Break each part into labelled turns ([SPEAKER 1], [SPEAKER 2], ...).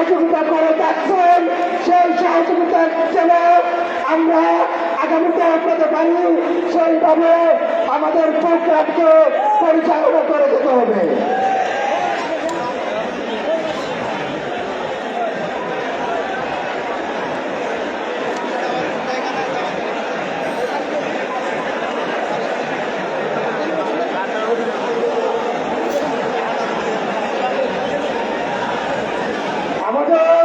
[SPEAKER 1] সহযোগিতা করে যাচ্ছেন, সেই সহযোগিতা যেন আমরা আগামীতে আপনাদের পারি সেইভাবে আমাদের প্রোগ্রামকে পরিচালনা করে যেতে হবে আমাদের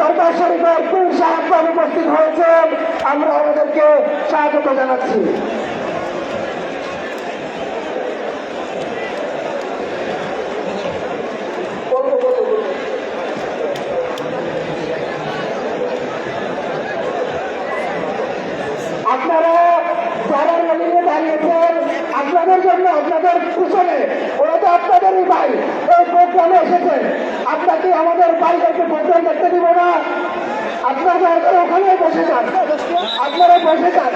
[SPEAKER 1] দরবার শরীফের পীর সাহেব উপস্থিত হয়েছেন। আমরা আমাদেরকে স্বাগত জানাচ্ছি। আপনাদের জন্য আপনাদের পিছনে, ওরা তো আপনাদেরই ভাই, এই প্রোগ্রামে এসেছেন আপনাকে আমাদের বাইরেকে প্রোগ্রাম দেখতে দিব না। আপনার বসে যান।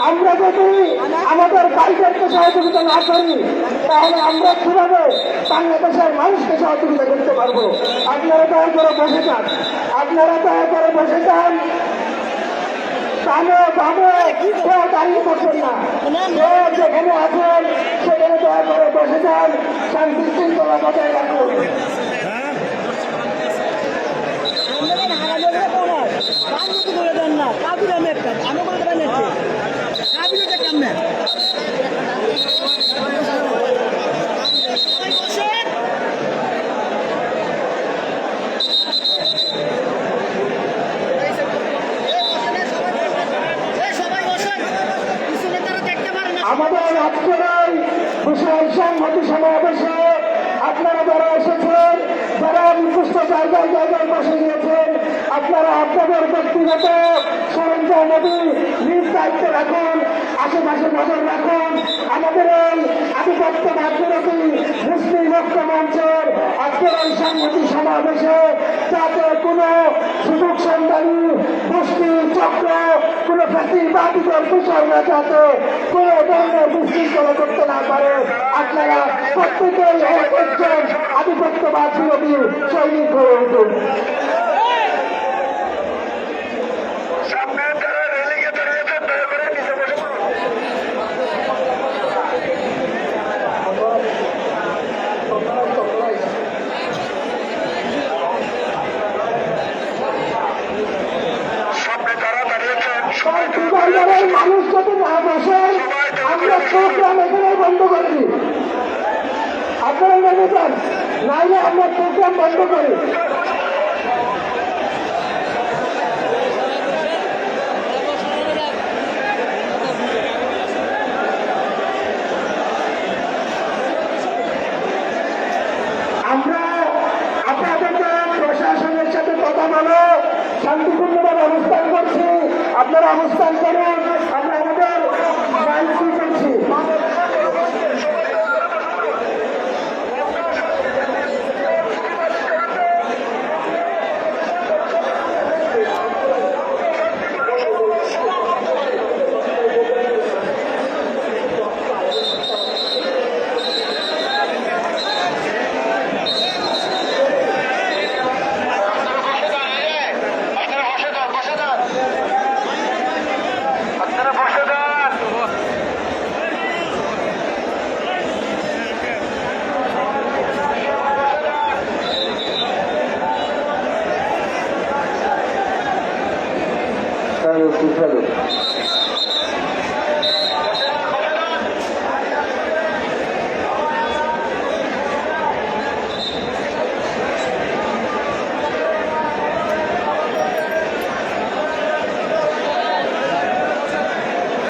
[SPEAKER 1] আমরা পারব? করে বসে যান। করে বসে যান। থাকবেন না। কেউ যেখানে আছেন সেখানে দয়া করে বসে যান। শান্তি শৃঙ্খলা বজায় রাখুন। আমাদের আজকের এই বিশাল সংহতি সমাবেশে আপনারা যারা এসেছেন, যারা নির্দিষ্ট জায়গায় জায়গায় বসে গিয়েছেন, আপনারা আপনাদের ব্যক্তিগত সরঞ্জামাদি নিজ দায়িত্বে রাখুন, আশেপাশে নজর রাখুন। আমাদের এই আধিপত্য ভাগ্যরতী মুসলিম ঐক্য মঞ্চের আজকের এই সংহতি সমাবেশে যাতে কোনো সুযোগ সন্ধানী বস্তি চক্র কোন ফাঁসিবাদীদের বিষয় না যাতে কোন ধরনের বিশৃঙ্খলা করতে না পারে। আপনারা প্রত্যেকেই এক একজন আধিপত্যবাদ বিরোধী সৈনিক হয়ে উঠুন
[SPEAKER 2] সামনে যারা রেলিংয়ে দাঁড়িয়েছেন দয়া করে নিচে বসে পড়ুন সামনে যারা দাঁড়িয়েছেন সবাই দয়া করে
[SPEAKER 1] পরিবারের মানুষ যদি না বসেন আমরা প্রোগ্রাম এখানে বন্ধ করে দিই যান নাইলে আমরা প্রোগ্রাম বন্ধ করি। নারায়ণ ঠিক হবে